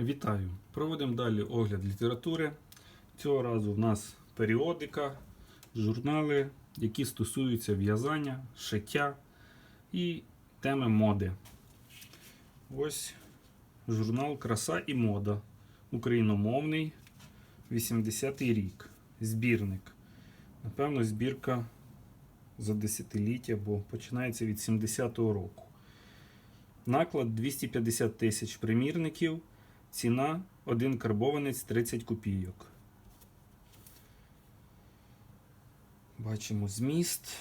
Вітаю! Проводимо далі огляд літератури. Цього разу в нас періодика, журнали, які стосуються в'язання, шиття і теми моди. Ось журнал Краса і мода. Україномовний 80-й рік. Збірник. Напевно, збірка за десятиліття, бо починається від 70-го року. Наклад 250 тисяч примірників. Ціна 1 карбованець 30 копійок. Бачимо зміст.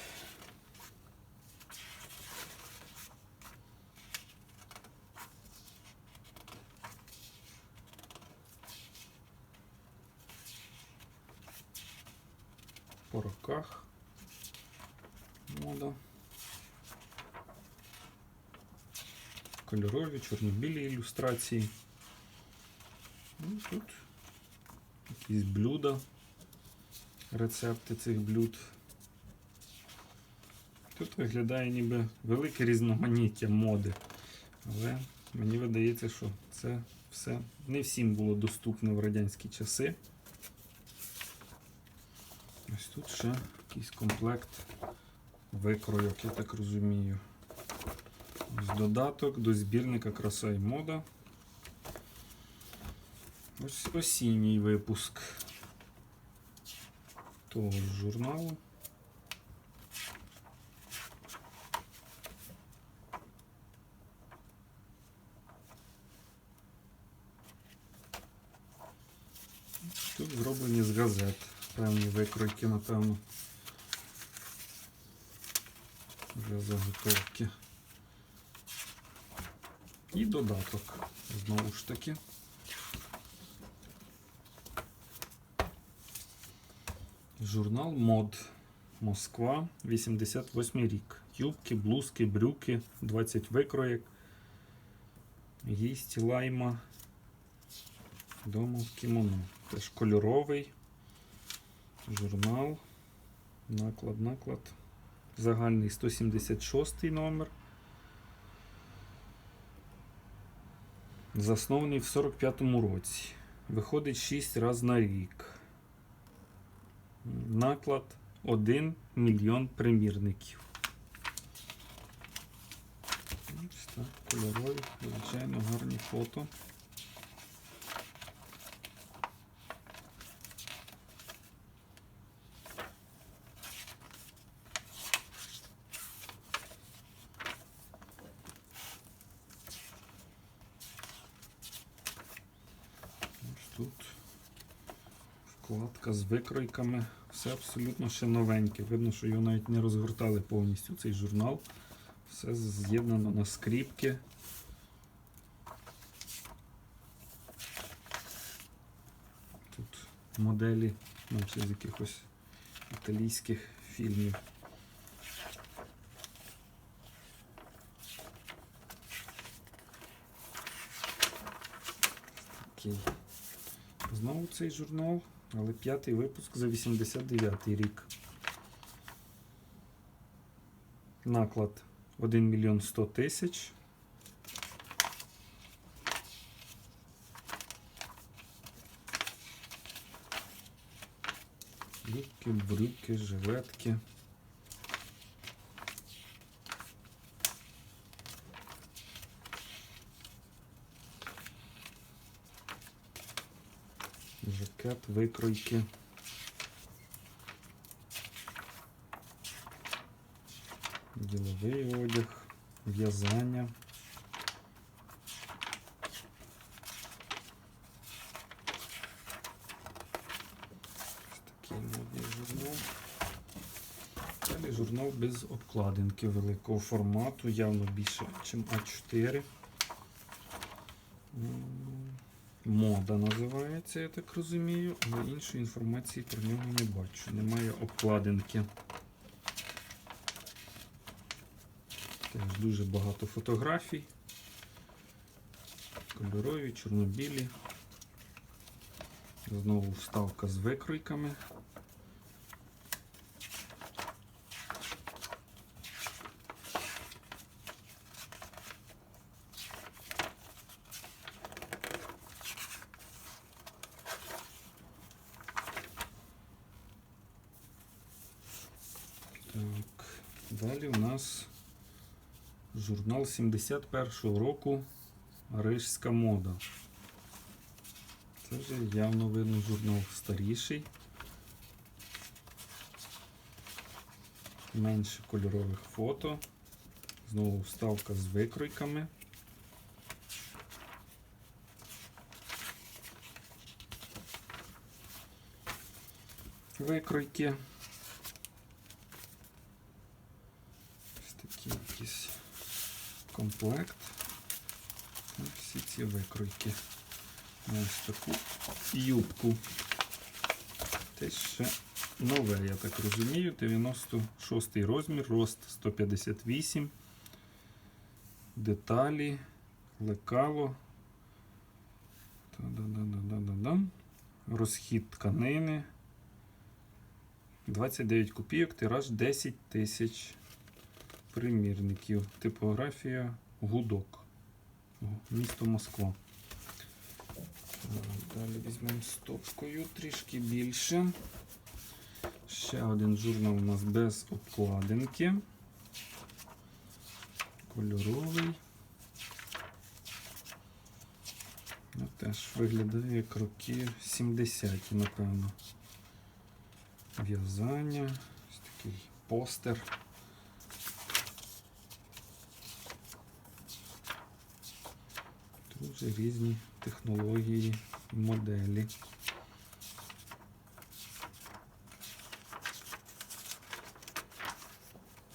По роках мода. Кольорові, чорно-білі ілюстрації. Ну, тут якісь блюда, рецепти цих блюд. Тут виглядає ніби велике різноманіття моди. Але мені видається, що це все не всім було доступно в радянські часи. Ось тут ще якийсь комплект викройок, я так розумію. Ось додаток до збірника Краса і мода. Ось осінній випуск того ж журналу. Тут зроблені з газет. Певні викройки, напевно. Вже заготовки. І додаток. Знову ж таки. Журнал мод Москва, 88 рік. Юбки, блузки, брюки, 20 викроєк. Гість лайма. Дома в кімоно. Теж кольоровий. Журнал. Наклад, наклад. Загальний 176 номер. Заснований в 45-му році. Виходить 6 разів на рік. Наклад 1 мільйон примірників. Ось так, кольорові, звичайно, гарні фото. Ось тут вкладка з викройками. Все абсолютно ще новеньке. Видно, що його навіть не розгортали повністю цей журнал. Все з'єднано на скріпки. Тут моделі, наче з якихось італійських фільмів. Знову цей журнал, але п'ятий випуск за 89 рік. Наклад 1 мільйон 100 тисяч. Юбки, брюки, жилетки. Жакет, викройки. Діловий одяг, в'язання. Такий модний журнал. Далі журнал без обкладинки великого формату, явно більше, ніж А4. Мода називається, я так розумію, але іншої інформації про нього не бачу. Немає обкладинки. Теж дуже багато фотографій. Кольорові, чорнобілі. Знову вставка з викройками. Далі у нас журнал 71-го року Рижська мода. Це вже явно видно журнал старіший. Менше кольорових фото. Знову вставка з викройками. Викройки. Ось такий якийсь комплект. Всі ці викройки. Ось таку юбку. Те ще нове, я так розумію. 96 розмір, рост 158. Деталі, лекало. Розхід тканини. 29 копійок, тираж 10 тисяч примірників. Типографія гудок. Місто Москва. Далі візьмемо стопкою трішки більше. Ще один журнал у нас без обкладинки. Кольоровий. Ну, теж виглядає як роки 70-ті, напевно. В'язання. Ось такий постер. Тут вже різні технології моделі.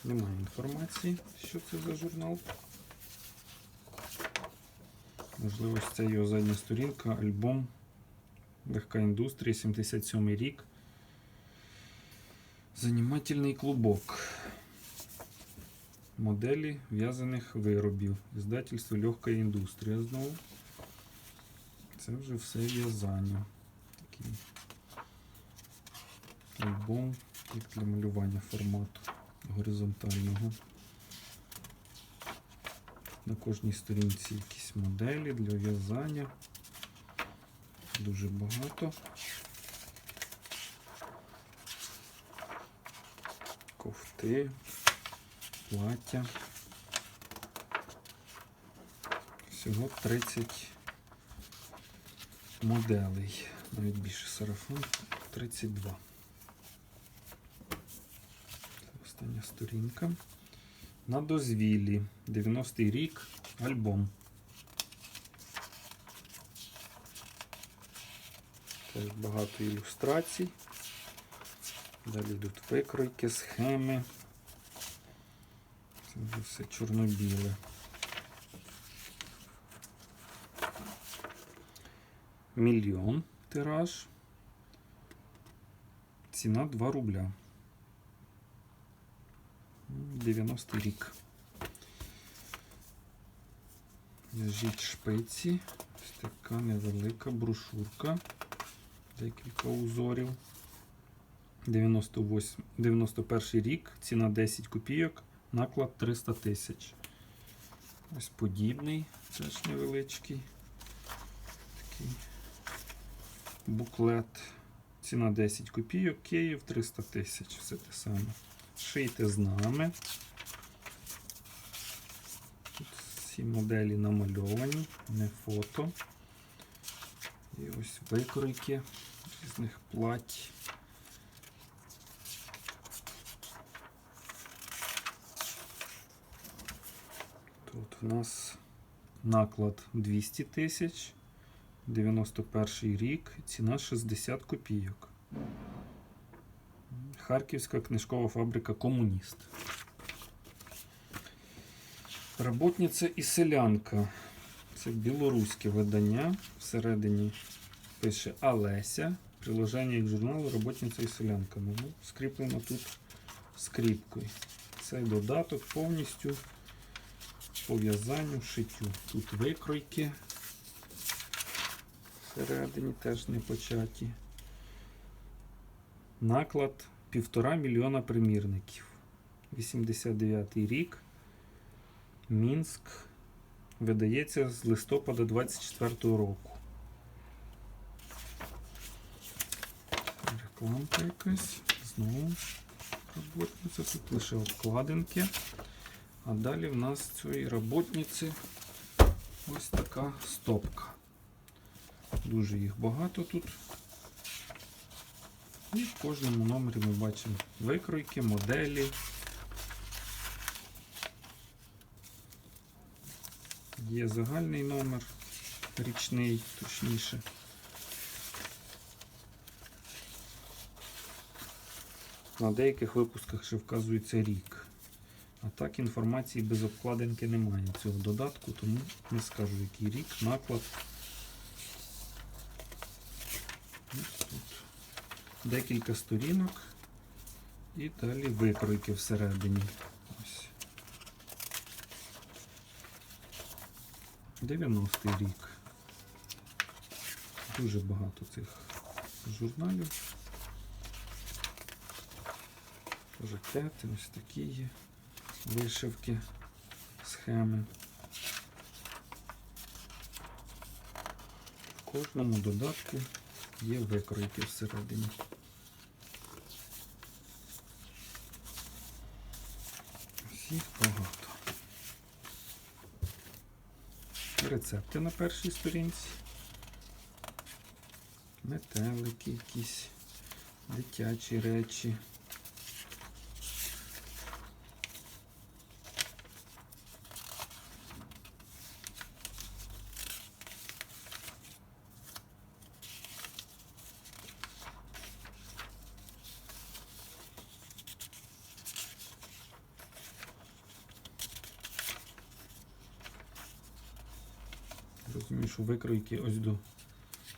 Немає інформації, що це за журнал. Можливо, це його задня сторінка, альбом Легка індустрія, 77 рік. Занімательний клубок. Моделі в'язаних виробів. Іздательство Легка індустрія знову. Це вже все в'язання. Такий альбом як для малювання формату горизонтального. На кожній сторінці якісь моделі для в'язання. Дуже багато. Кофти, плаття. Всього 30 моделей. Навіть більше сарафан. 32. Це остання сторінка. На дозвіллі. 90-й рік. Альбом. Теж багато ілюстрацій. Далі йдуть викройки, схеми. Це все чорно-біле. Мільйон тираж. Ціна 2 рубля. 90 рік. Лежить шпиці. Ось така невелика брошурка. Декілька узорів. 98, 91 рік, ціна 10 копійок, наклад 300 тисяч. Ось подібний, теж невеличкий. Такий буклет. Ціна 10 копійок, Київ 300 тисяч. Все те саме. Шийте з нами. Тут всі моделі намальовані, не фото. І ось викройки різних плать. Тут в нас наклад 200 тисяч, 91 рік, ціна 60 копійок. Харківська книжкова фабрика Комуніст. Работниця і селянка. Це білоруське видання. Всередині пише Олеся. Приложення к журналу Работниця і селянка. Ну, скріплено тут скріпкою. Цей додаток повністю по в'язанню, шиттю. Тут викройки. Всередині теж не початі. Наклад півтора мільйона примірників. 89 рік. Мінськ. Видається з листопада 24 року. Рекламка якась. Знову. роботниця. Тут лише обкладинки. А далі в нас цієї роботниці ось така стопка. Дуже їх багато тут. І в кожному номері ми бачимо викройки, моделі. Є загальний номер, річний, точніше. На деяких випусках ще вказується рік. А так інформації без обкладинки немає цього додатку, тому не скажу, який рік, наклад. Ось тут декілька сторінок і далі викройки всередині. Ось. 90-й рік. Дуже багато цих журналів. Жакети, ось такі є вишивки, схеми. В кожному додатку є викройки всередині. Всіх багато. Рецепти на першій сторінці. Метелики якісь, дитячі речі. Що викройки ось до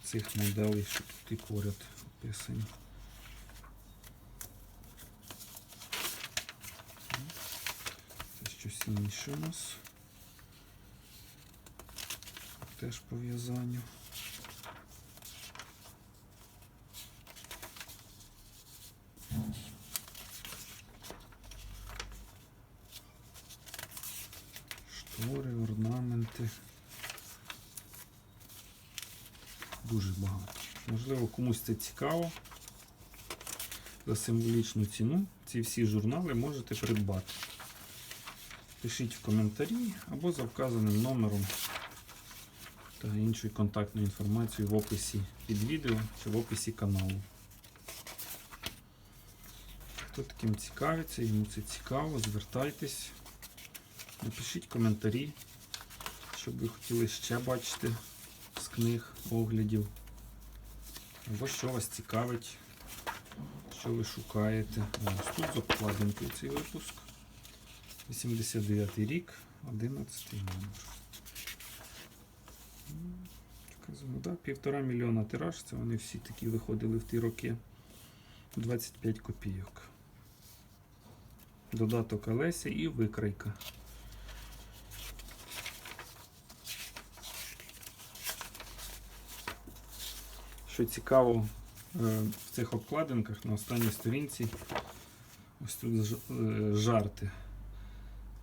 цих моделей, що тут і поряд описані. Це щось інше у нас. Теж по в'язанню. Штори, орнаменти. Дуже багато. Можливо, комусь це цікаво. За символічну ціну ці всі журнали можете придбати. Пишіть в коментарі або за вказаним номером та іншою контактною інформацією в описі під відео чи в описі каналу. Хто таким цікавиться, йому це цікаво, звертайтесь, напишіть коментарі, що б ви хотіли ще бачити з книг, оглядів. Або що вас цікавить, що ви шукаєте. Ось тут з цей випуск. 89 рік, 11 номер. Да, півтора мільйона тираж, це вони всі такі виходили в ті роки. 25 копійок. Додаток Олеся і викрайка. Що цікаво, е, в цих обкладинках на останній сторінці ось тут е, жарти.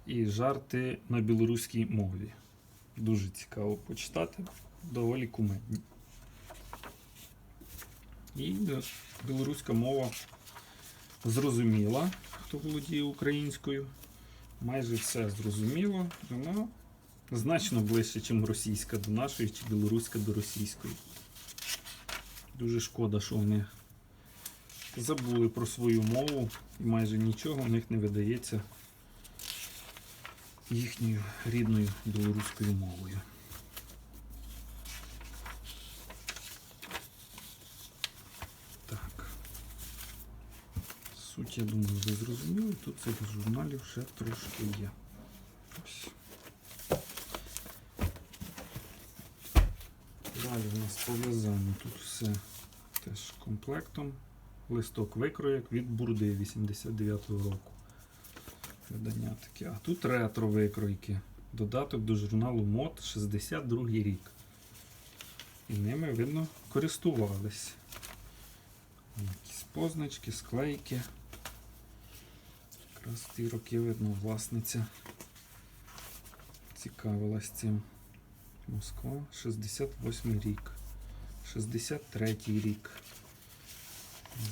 І жарти на білоруській мові. Дуже цікаво почитати, доволі кумедні. І білоруська мова зрозуміла, хто володіє українською. Майже все зрозуміло. Вона значно ближче, ніж російська до нашої чи білоруська до російської. Дуже шкода, що вони забули про свою мову і майже нічого в них не видається їхньою рідною білоруською мовою. Так. Суть, я думаю, ви зрозуміли. Тут цих журналів ще трошки є. Ось. Далі у нас по в'язанню тут все теж комплектом. Листок викроєк від бурди 89-го року. Видання таке. А тут ретро викройки. Додаток до журналу мод 62 рік. І ними, видно, користувались. Якісь позначки, склейки. Якраз ті роки, видно, власниця цікавилась цим. Москва, 68 рік. 63 рік.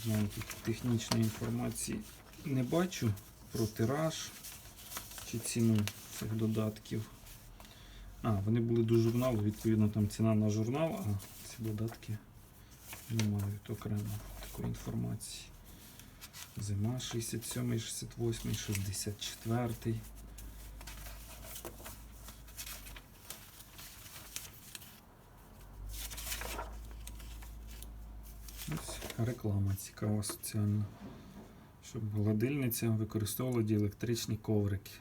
Не технічної інформації не бачу про тираж чи ціну цих додатків. А, вони були до журналу, відповідно, там ціна на журнал, а ці додатки не мають окремо такої інформації. Зима 67, 68, 64. Ось реклама цікава соціальна. Щоб гладильниця використовувала діелектричні коврики.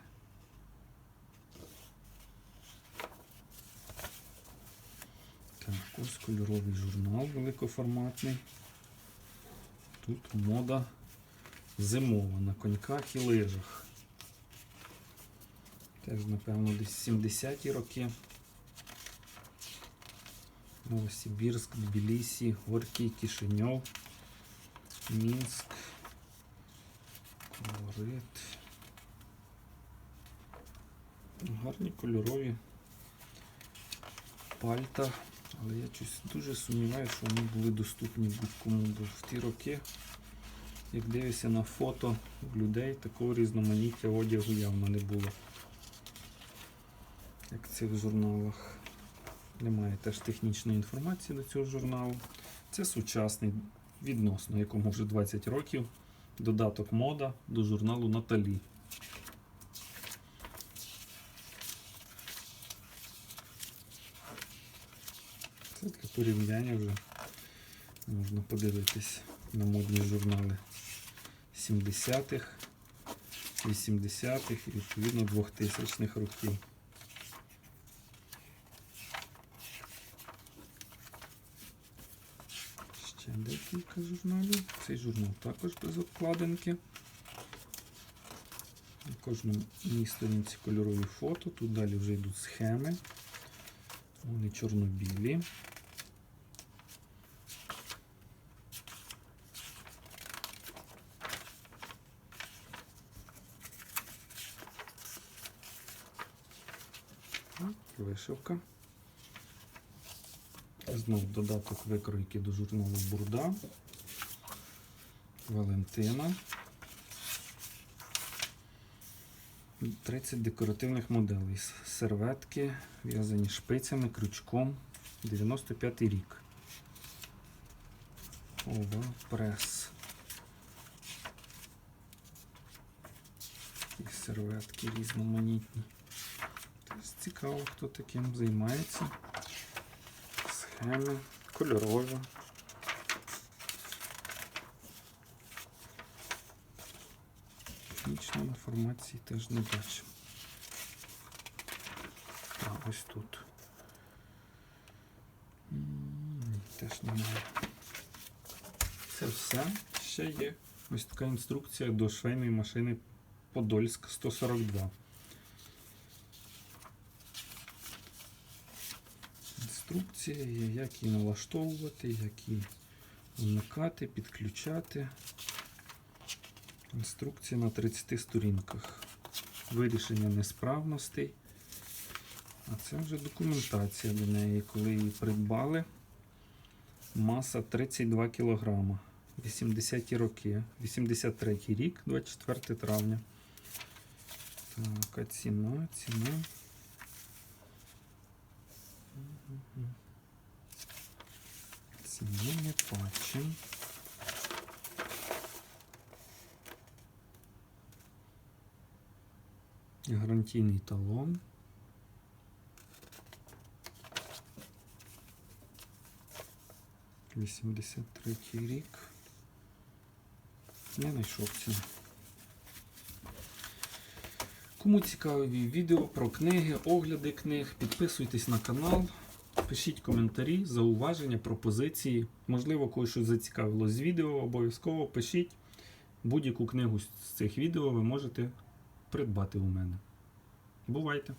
Так, ось кольоровий журнал великоформатний. Тут мода зимова на коньках і лижах. Теж, напевно, десь 70-ті роки. Новосибірськ, Тбілісі, Горький, Кишиньов, Мінськ, Колорит. Гарні кольорові пальта, але я щось дуже сумніваюся, що вони були доступні будь-кому, бо в ті роки, як дивишся на фото в людей, такого різноманіття одягу явно не було. Як в цих журналах. Немає теж технічної інформації до цього журналу. Це сучасний, відносно якому вже 20 років, додаток мода до журналу Наталі. Це для порівняння вже можна подивитись на модні журнали 70-х, 80-х і відповідно 2000-х років. Ще декілька журналів. Цей журнал також без обкладинки. На кожному сторінці кольорові фото. Тут далі вже йдуть схеми. Вони чорно-білі. Вишивка. Знов додаток викройки до журналу Бурда. Валентина. 30 декоративних моделей. Серветки, в'язані шпицями, крючком. 95 рік. Ова прес. Такі серветки різноманітні. Цікаво, хто таким займається. Схеми, кольорові. Технічної інформації теж не бачу. А, ось тут. Теж немає. Це все. Ще є ось така інструкція до швейної машини Подольськ 142. Інструкція є, як її налаштовувати, як її вмикати, підключати. Інструкція на 30 сторінках. Вирішення несправностей. А це вже документація до неї, коли її придбали. Маса 32 кг. 80-ті роки. 83 рік, 24 травня. Так, а ціна, ціна. Ціну. Гарантійний талон. Вісімдесят третій рік. Не знайшов ціну. Кому цікаві відео про книги, огляди книг, підписуйтесь на канал, пишіть коментарі, зауваження, пропозиції. Можливо, когось щось зацікавило з відео, обов'язково пишіть. Будь-яку книгу з цих відео ви можете придбати у мене. Бувайте!